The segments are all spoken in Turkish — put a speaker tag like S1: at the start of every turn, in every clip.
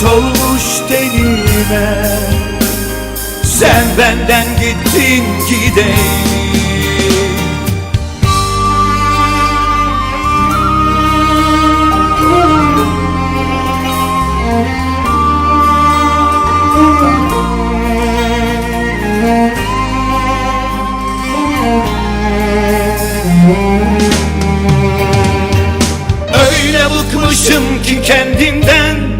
S1: Terim küs olmuş tenime Sen benden gittin gideli Öyle bıkmışım ki kendimden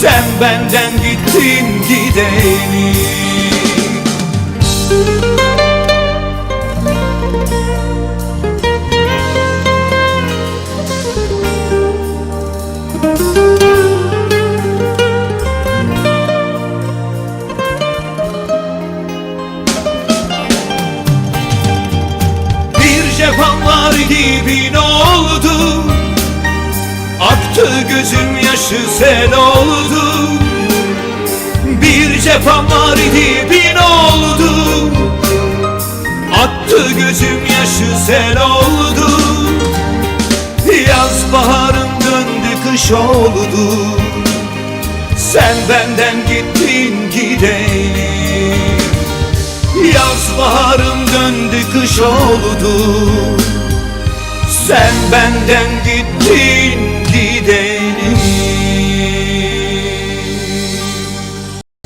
S1: Sen benden gittin gideni. Bir cefam var gibi ne oldu Aktı gözüm yaşı sel oldu. Bir cefam var gibi ne oldu. Attı gözüm yaşı sel oldu. Yaz baharım döndü kış oldu. Sen benden gittin gideyim Yaz baharım döndü kış oldu. Sen benden